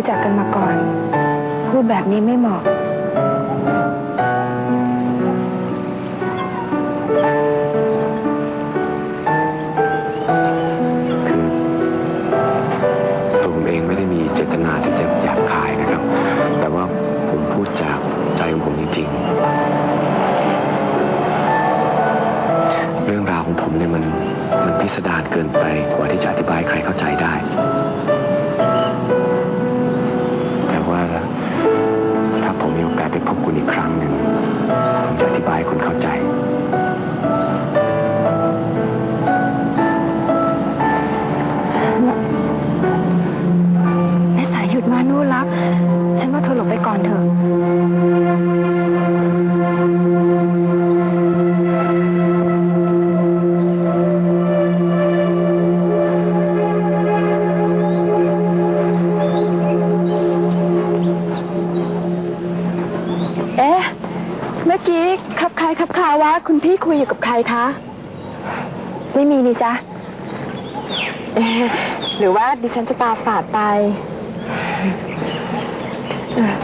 รู้จักกันมาก่อน พูดแบบนี้ไม่เหมาะคือตัวผมเองไม่ได้มีเจตนาที่จะหยาบคายนะครับ แต่ว่าผมพูดจากใจของผมจริงๆ เรื่องราวของผมเนี่ยมันมันพิสดารเกินไปกว่าที่จะอธิบายใครเข้าใจได้ ให้คุณเข้าใจ คุยอยู่กับใครคะ ไม่มีนี่จ๊ะเอ๊ะหรือว่าดิฉันจะตาฝาดไปเอ่อ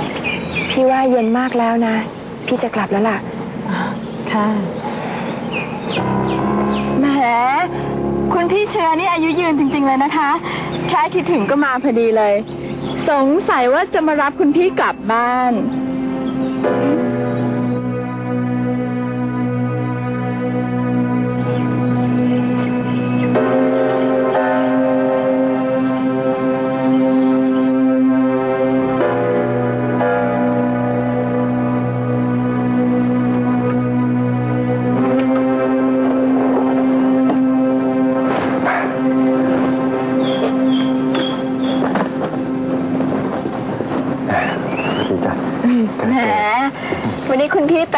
พี่ว่าเย็นมากแล้วนะ พี่จะกลับแล้วล่ะ ค่ะแหมคุณพี่เชื้อนี่อายุยืนจริง ๆ เลยนะคะ แค่คิดถึงก็มาพอดีเลย สงสัยว่าจะมารับคุณพี่กลับบ้าน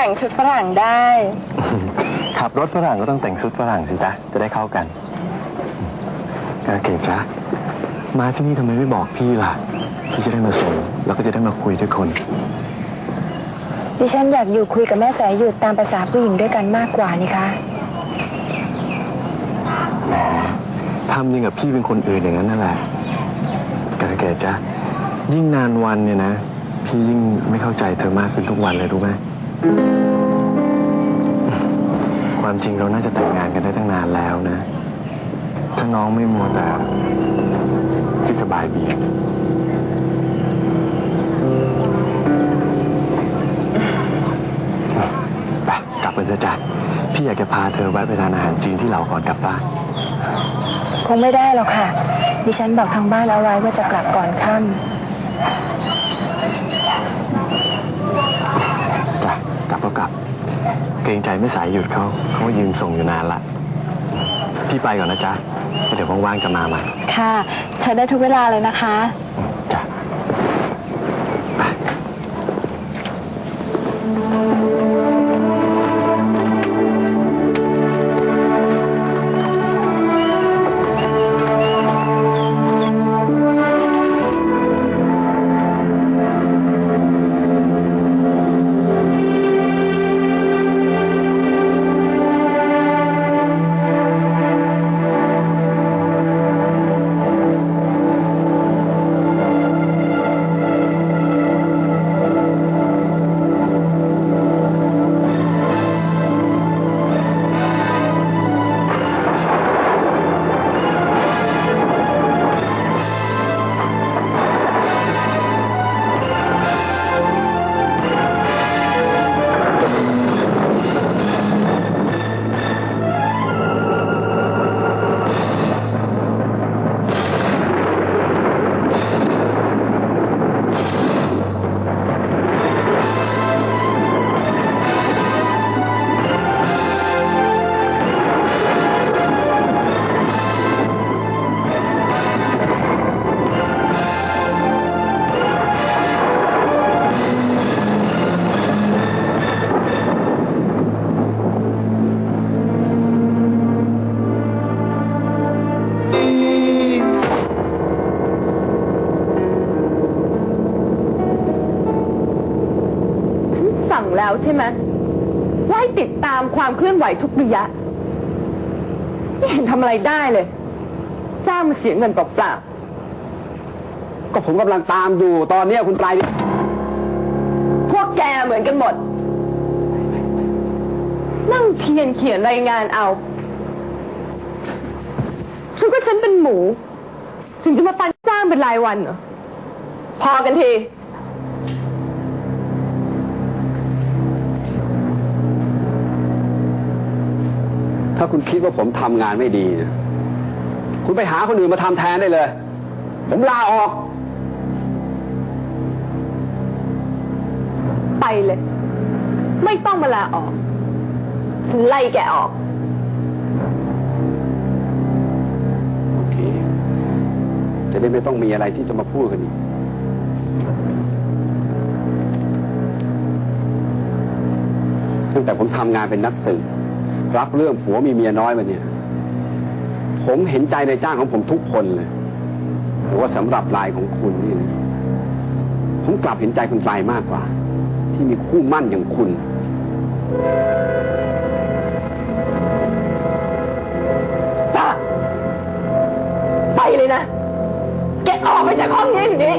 แต่งชุดฝรั่งได้ ขับรถฝรั่งก็ต้องแต่งชุดฝรั่งสิจ๊ะ จะได้เข้ากันกระเกดจ๊ะ มาที่นี่ทำไมไม่บอกพี่ล่ะ พี่จะได้มาส่งแล้วก็จะได้มาคุยด้วยคน ดิฉันอยากอยู่คุยกับแม่สายหยุดตามภาษาผู้หญิงด้วยกันมากกว่านี่คะแหมทำยังกับพี่เป็นคนอื่นอย่างนั้นนั่นแหละกระเกดจ๊ะ ยิ่งนานวันเนี่ยนะ พี่ยิ่งไม่เข้าใจเธอมากขึ้นทุกวันเลยรู้ไหม ความจริงเราน่าจะแต่งงานกันได้ตั้งนานแล้วนะ ถ้าน้องไม่มัวแต่ที่จะบายเบียงไปกลับไปเถอะจ้ะพี่อยากจะพาเธอแวะไปทานอาหารจีนที่เราก่อนกลับบ้าน คงไม่ได้หรอกค่ะ ดิฉันบอกทางบ้านเอาไว้ว่าจะกลับก่อนค่จ้ะ กลับก็กลับ เกรงใจไม่สายหยุดเขาเขาก็ยืนส่งอยู่นานละ พี่ไปก่อนนะจ๊ะแล้วเดี๋ยวว่างๆจะมาใหม่ค่ะใช้ได้ทุกเวลาเลยนะคะ จ้ะไป แล้วใช่ไหมว่าให้ติดตามความเคลื่อนไหวทุกระยะไม่เห็นทำอะไรได้เลย จ้างมาเสียเงินเปล่าก็ผมกำลังตามอยู่ตอนเนี้ยคุณไตรพวกแกเหมือนกันหมด นั่งเทียนเขียนรายงานเอาหรือว่าฉันเป็นหมู ถึงจะมาปันจ้างเป็นรายวันเหรอ พอกันที ถ้าคุณคิดว่าผมทำงานไม่ดีนะคุณไปหาคนอื่นมาทำแทนได้เลย ผมลาออก ไปเลย ไม่ต้องมาลาออกฉันไล่แกออกโอเคจะได้ไม่ต้องมีอะไรที่จะมาพูดกันอีกตั้งแต่ผมทำงานเป็นนักสืบ รับเรื่องผัวมีเมียน้อยมาเนี่ย ผมเห็นใจในจ้างของผมทุกคนเลยแต่ว่าสำหรับลายของคุณนี่นะผมกลับเห็นใจคุณปลายมากกว่า ที่มีคู่มั่นอย่างคุณป้าไปเลยนะแกออกไปจากห้องนี้เดี๋ยวนี้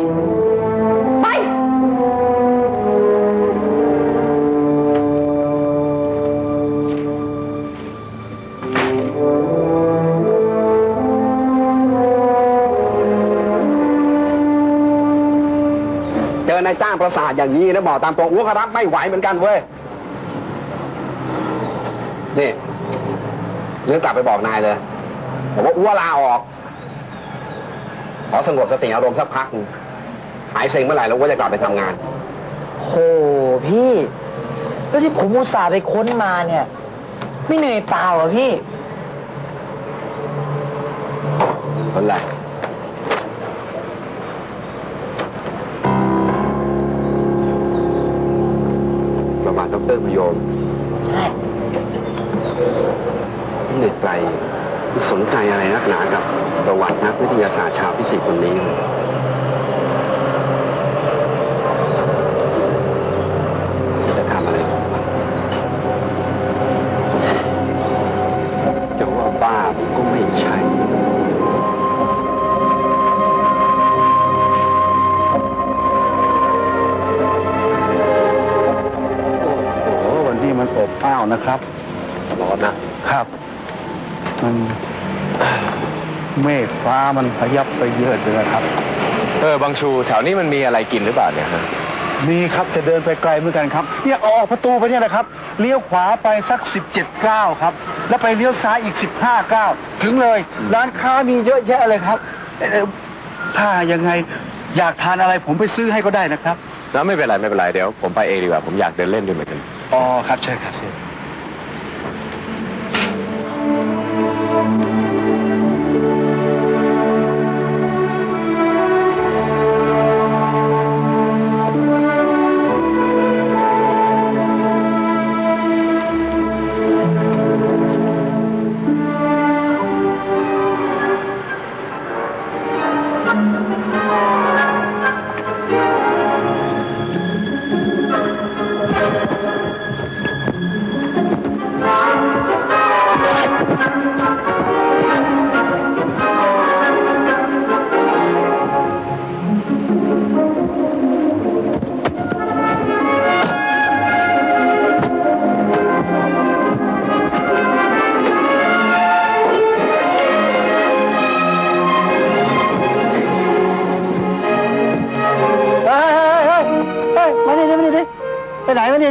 นายจ้างประสาทอย่างนี้นะบอกตามตรงอ้วกรับไม่ไหวเหมือนกันเว้ยนี่เรื่องกลับไปบอกนายเลยบอกว่าอ้วลาออกขอสงบสติอารมณ์สักพักหนึ่งหายเซ็งเมื่อไหร่แล้วอ้วจะกลับไปทำงานโหพี่แล้วที่ผมอุตส่าห์ไปค้นมาเนี่ย ไม่เหนื่อยเปล่าเหรอพี่คนแรก มาณดรพยมใช่เด็กไกลสนใจอะไรนักหนากับประวัตินักวิทยาศาสตร์ชาวพิสิกส์คนนี้ นอบอ้าวนะครับร้อนนะครับมันเมฆฟ้ามันพยับไปเยอะเลยนะครับ เออบางชูแถวนี้มันมีอะไรกินหรือเปล่าเนี่ยฮะมีครับจะเดินไปไกลเหมือนกันครับเนี่ยออกประตูไปเนี่ยนะครับเลี้ยวขวาไปสัก 17ก้าวครับ แล้วไปเลี้ยวซ้ายอีก 15ก้าวถึงเลยร้านค้ามีเยอะแยะเลยครับเอ่อถ้ายังไงอยากทานอะไรผมไปซื้อให้ก็ได้นะครับ แล้วไม่เป็นไรไม่เป็นไรเดี๋ยวผมไปเองดีกว่าผมอยากเดินเล่นด้วยเหมือนกันอ๋อครับเชิญครับเชิ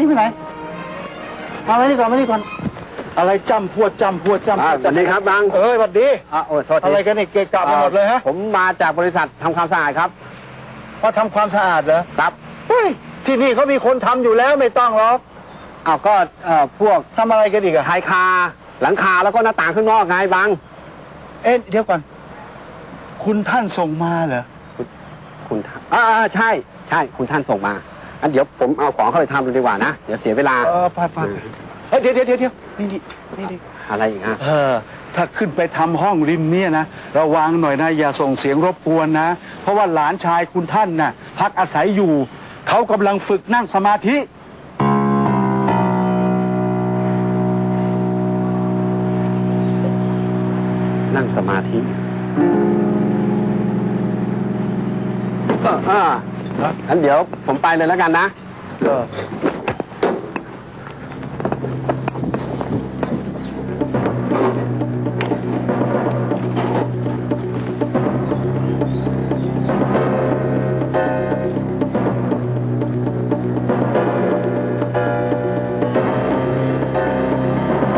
ไปไหนมานี่ไปไหน มาไว้นี่ก่อนมานี่ก่อน อะไรจำพวดจำพวดจำพอ่าวดสวัสดีครับบังเอ้ยสวัสดี อะโอ้ยโทษทีอะไรกันนี่เกะกะไปหมดเลยฮะ ผมมาจากบริษัททำความสะอาดครับ มาทำความสะอาดเหรอครับ เฮ้ยที่นี่เขามีคนทำอยู่แล้วไม่ต้องหรอกอ้าวก็เอ่อพวกทำอะไรกันอีกอะชายคา หลังคาแล้วก็หน้าต่างข้างนอกไงบัง เอ๊ะเดี๋ยวก่อน คุณท่านส่งมาเหรอคุณท่านอ่าอ่าใช่ ใช่ คุณท่านส่งมา อันเดี๋ยวผมเอาของเข้าไปทำเลยดีกว่านะ เดี๋ยวเสียเวลา เออไปไปเฮ้ยเดี๋ยวเดี๋ยวเดี๋ยวเดี๋ยวนี่นี่นี่นี่อะไรอีกฮะ เออ ถ้าขึ้นไปทำห้องริมเนี่ยนะ ระวังหน่อยนะ อย่าส่งเสียงรบกวนนะ เพราะว่าหลานชายคุณท่านน่ะ พักอาศัยอยู่ เขากำลังฝึกนั่งสมาธิ นั่งสมาธิเออ งั้นเดี๋ยวผมไปเลยแล้วกันนะ ก็